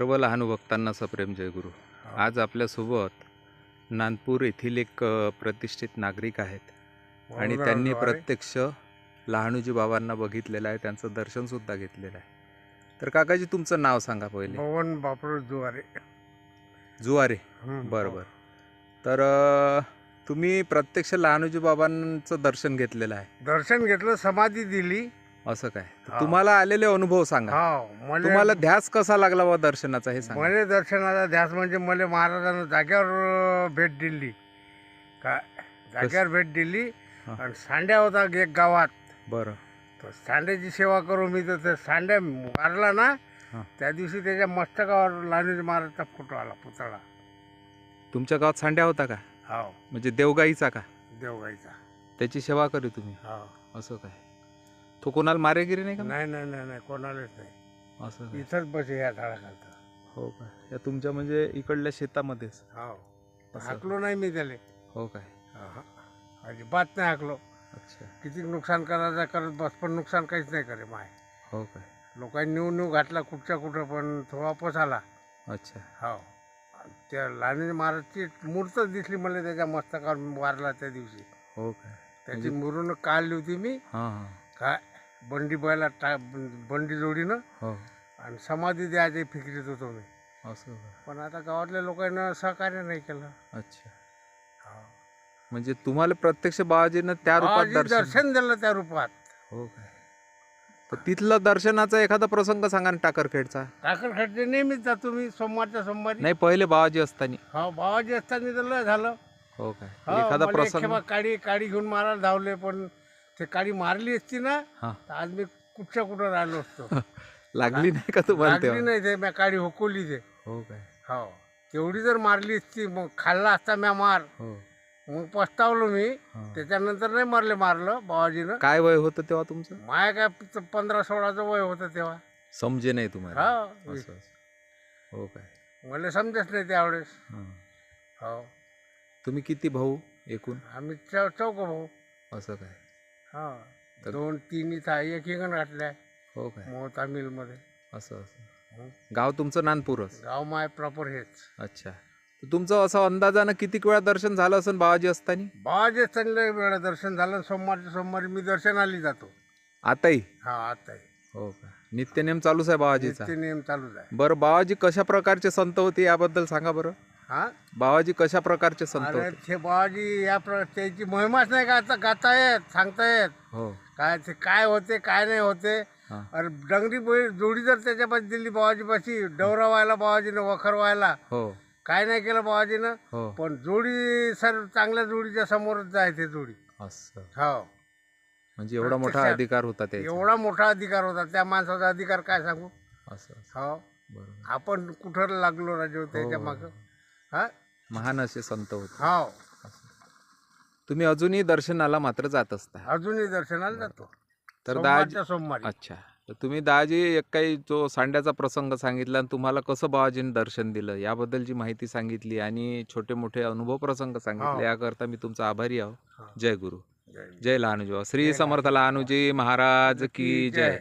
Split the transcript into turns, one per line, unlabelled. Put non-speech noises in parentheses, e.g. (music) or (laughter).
भक्तांना सप्रेम जयगुरु आज आपल्यासोबत नानपूर येथील एक प्रतिष्ठित नागरिक आहेत. आणि त्यांनी प्रत्यक्ष लहानूजी बाबांना बघितलेलं आहे. त्यांचं दर्शनसुद्धा घेतलेलं आहे. तर काकाजी तुमचं नाव सांगा पहिले.
पवन बापरू जुवारे.
जुवारे.
हं,
बरं
हो.
बरं तर तुम्ही प्रत्यक्ष लहानूजी बाबांचं दर्शन घेतलेलं आहे.
दर्शन घेतलं समाधी दिली.
असं काय? तर
हा.
तुम्हाला आलेले अनुभव सांगा.
हा मला
तुम्हाला ध्यास कसा लागला बा दर्शनाचा हे सांगा.
मला दर्शनाचा ध्यास म्हणजे मला महाराजांना जाग्यावर अं, भेट दिली. का जाग्यावर भेट दिली
हा.
आणि सांड्या होता एक गावात.
बरं.
तर सांड्याची सेवा करू मी तर ते सांड्या मारला ना
हा.
त्या दिवशी त्याच्या मस्तकावर लालूजी महाराजचा फोटो आला पुतळा.
तुमच्या गावात सांड्या होता का?
हो.
म्हणजे देवगाईचा का?
देवगाईचा.
त्याची सेवा करू तुम्ही?
हो.
असं काय? तो कोणाला मारेगिरी नाही का?
नाही नाही नाही नाही कोणालाच नाही.
असं
इथंच बस या झाडाखालचं.
हो काय या तुमच्या म्हणजे इकडल्या शेतामध्येच?
हो.
असं.
हाकलो नाही मी त्याला.
हो काय?
हा. अजिबात नाही हाकलो.
अच्छा.
किती नुकसान करायचं करत बस पण नुकसान काहीच नाही करे माय.
हो काय?
लोकांनी नेऊ नेऊ घातला कुठच्या कुठं पण तो वापस आला.
अच्छा.
हो. त्या लहान महाराजची मूर्तच दिसली मला त्याच्या मस्तकावर वारला त्या दिवशी.
हो काय?
त्याची
म्हणजे-
मिरवणूक काढली होती मी.
हां हां.
काय? बंडी बैला टा बंडी जोडीनं
हो.
आणि समाधी द्यायची फिक्रीत होतो मी.
असं
पण आता गावातल्या लोकांना सहकार्य नाही केलं.
अच्छा. म्हणजे तुम्हाला प्रत्यक्ष बाबाजीनं त्या रूपात
बाबाजी
दर्शन
दर्शन दिलं त्या रूपात.
हो काय? तर तिथलं दर्शनाचा एखादा प्रसंग सांगा ना टाकरखेडचा.
टाकर खड्डे नेहमीच जातो मी सोमवारच्या सोमवारी.
नाही पहिले बाबाजी असताना.
हो बाबाजी असताना तर लय झालं.
हो काय? एखादा
मला एक
प्रसंग
खेपा काडी काडी घेऊन मारायला धावले पण ते काडी मारली असती ना
हा.
तर आज मी कुठच्या कुठं राहिलो असतो. (laughs)
लागली नाही का तुम्हाला
लागली
तेव्हा?
नाही ते मी काडी हुकवली ते.
हो काय?
हो. तेवढी जर मारली असती मग खाल्ला असता म्या मार.
हो.
मग पस्तावलो मी
हा.
त्याच्यानंतर नाही मारले मारलं बाबाजीनं.
काय वय होतं तेव्हा तुमचं?
माया काय प- पंधरा सोळाचं वय होतं तेव्हा.
समजे नाही तुम्हाला?
हा.
असं असं. हो काय?
मला समजत नाही त्यावेळेस.
हां.
हो.
तुम्ही किती भाऊ एकूण?
आम्ही चौ चौक भाऊ.
असं काय?
हा.
तर-
दोन तीन इथं एक हिंगण घातल्या
हो काय?
मोहता मिलमध्ये
असं असं.
हं.
गाव तुमचं नानपूरच?
गाव माय प्रॉपर हेच.
अच्छा. तर तुमचं असं अंदाजानं किती वेळा दर्शन झालं असेल बाबाजी असताना?
बाबाचे चांगलं वेळा दर्शन झालं सोमवारच्या सोमवारी मी दर्शनाली जातो.
आताही?
हा आता
हो का? नित्यनेम चालूच आहे बाबाजीचा?
नित्य नियम चालूच आहे.
बरं बाबाजी कशा प्रकारचे संत होते याबद्दल सांगा बरं.
हा?
बाबाजी कशा प्रकारचे संत
अरे
होते?
ते बाबाजी या प्र त्याची महिमाच नाही गाता गाता येत सांगता येत.
हो.
काय ते काय होते काय नाही होते.
हां.
अरे डंगरी बैल जोडी जर त्याच्यापाशी दिली बाबाजीपाशी डवरा व्हायला बाबाजीनं वखर व्हायला.
हो.
काय नाही केलं बाबाजीनं.
हो.
पण जोडी सर चांगल्या जोडीच्या समोरच जाय ते जोडी.
असं.
हो.
म्हणजे एवढा मोठा
प्रत्यक्षात
अधिकार होता ते
एवढा मोठा अधिकार होता. त्या माणसाचा अधिकार काय सांगू?
असं असं.
हो.
बरोबर.
आपण कुठं लागलो राजू त्याच्या
हो.
मागं? हा
महान असे संत होते.
हो
तुम्ही अजूनही दर्शनाला मात्र जात असता.
अजूनही दर्शनाला जातो.
तर दाजी
सोमवारच्या सोमवारी.
अच्छा. तर तुम्ही दाजी एक काही जो सांड्याचा प्रसंग सांगितला आणि तुम्हाला कसं बाबाजीने दर्शन दिलं याबद्दलची माहिती सांगितली आणि छोटे मोठे अनुभव प्रसंग सांगितले
हो.
याकरता मी तुमचा आभारी आहो. जय गुरु.
जय
लहानुजी. श्री समर्थ लहानुजी. महाराज की जय.